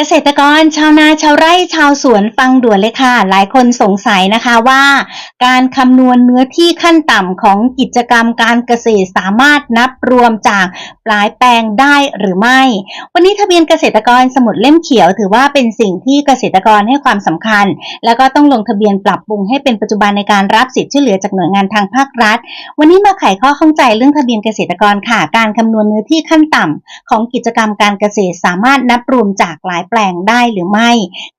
เกษตรกรชาวนาชาวไร่ชาวสวนฟังด่วนเลยค่ะ หลายคนสงสัยนะคะว่า การคำนวณเนื้อที่ขั้นต่ำของกิจกรรมการเกษตรสามารถนับรวมจากปลายแปลงได้หรือไม่ วันนี้ทะเบียนเกษตรกรสมุดเล่มเขียวถือว่าเป็นสิ่งที่เกษตรกรให้ความสำคัญ แล้วก็ต้องลงทะเบียนปรับปรุงให้เป็นปัจจุบันในการรับสิทธิ์ช่วยเหลือจากหน่วยงานทางภาครัฐ วันนี้มาไขข้อข้องใจเรื่องทะเบียนเกษตรกรค่ะ การคำนวณเนื้อที่ขั้นต่ำของกิจกรรมการเกษตรสามารถนับรวมจากหลายแปลงได้หรือไม่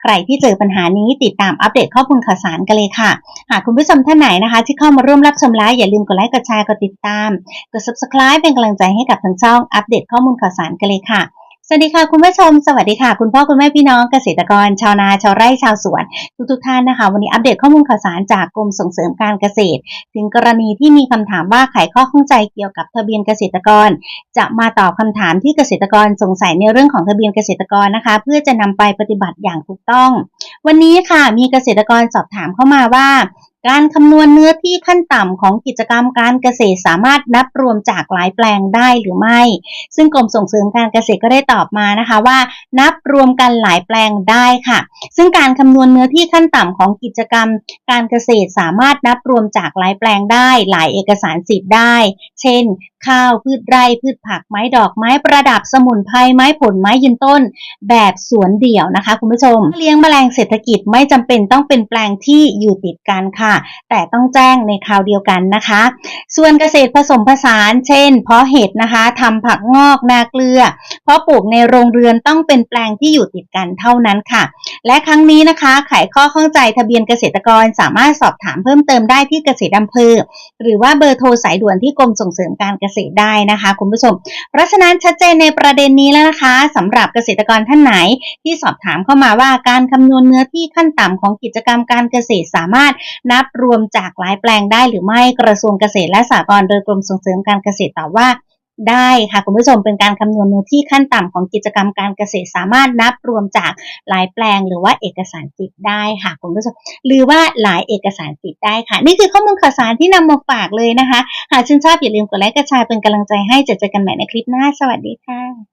ใครที่เจอปัญหานี้ติดตามอัปเดตข้อมูลข่าวสารกันเลยค่ะ หากคุณผู้ชมท่านไหนนะคะ ที่เข้ามาร่วมรับชมไลฟ์อย่าลืมกดไลค์กดแชร์กดติดตามกด subscribe เป็นกำลังใจให้กับทางช่องอัปเดตข้อมูลข่าวสารกันเลยค่ะ สวัสดีค่ะคุณผู้ชม สวัสดีค่ะ คุณพ่อคุณแม่พี่น้องเกษตรกร ชาวนาชาวไร่ชาวสวน ทุกทุกๆท่านนะคะ วันนี้อัปเดตข้อมูลข่าวสารจากกรมส่งเสริมการเกษตร ถึงกรณีที่มีคำถามว่าไขข้อข้องใจเกี่ยวกับทะเบียนเกษตรกร จะมาตอบคำถามที่เกษตรกรสงสัยในเรื่องของทะเบียนเกษตรกรนะคะ เพื่อจะนำไปปฏิบัติอย่างถูกต้อง วันนี้ค่ะมีเกษตรกรสอบถามเข้ามาว่า การคำนวณเนื้อที่ขั้นต่ำของกิจกรรมการเกษตรสามารถนับรวมจากหลายแปลงได้หรือไม่ ซึ่งกรมส่งเสริมการเกษตรก็ได้ตอบมานะคะว่า นับรวมกันหลายแปลงได้ค่ะ ซึ่งการคำนวณเนื้อที่ขั้นต่ำของกิจกรรม การเกษตรสามารถนับรวมจากหลายแปลงได้ หลายเอกสารสิทธิ์ได้ เช่น ข้าวพืชไร่พืชผักไม้ดอกไม้ประดับสมุนไพรไม้ผลไม้ยืนต้น แบบสวนเดี่ยวนะคะ คุณผู้ชม เลี้ยงแมลงเศรษฐกิจไม่จำเป็นต้องเป็นแปลงที่อยู่ติดกันค่ะ แต่ต้องแจ้งในคราวเดียวกันนะคะ ส่วนเกษตรผสมผสาน เช่น เพาะเห็ดนะคะทำผักงอกนาเกลือ เพราะปลูกในโรงเรือนต้องเป็นแปลงที่อยู่ติดกันเท่านั้นค่ะ และครั้งนี้นะคะไขข้อข้องใจทะเบียนเกษตรกรสามารถสอบถามเพิ่มเติมได้ที่เกษตรอำเภอ หรือว่าเบอร์โทรสายด่วนที่กรมส่งเสริมการเกษตรได้นะคะ คุณผู้ชม เพราะฉะนั้นชัดเจนในประเด็นนี้แล้วนะคะสำหรับเกษตรกรท่านไหนที่สอบถามเข้ามาว่าการคำนวณเนื้อที่ขั้นต่ำของกิจกรรมการเกษตรสามารถนับรวมจากหลายแปลงได้หรือไม่กระทรวงเกษตรและสหกรณ์โดยกรมส่งเสริมการเกษตรตอบว่าได้ค่ะคุณผู้ชมเป็นการคำนวณเนื้อที่ขั้นต่ำของกิจกรรมการเกษตรสามารถนับรวมจากหลายแปลงหรือว่าเอกสารสิทธิ์ได้ค่ะคุณผู้ชมหรือว่าหลายเอกสารสิทธิ์ได้ค่ะ นี่คือข้อมูลข่าวสารที่นำมาฝากเลยนะคะ หากชื่นชอบอย่าลืมกดไลค์กดแชร์เป็นกำลังใจให้เจอเจอกันใหม่ในคลิปหน้า สวัสดีค่ะ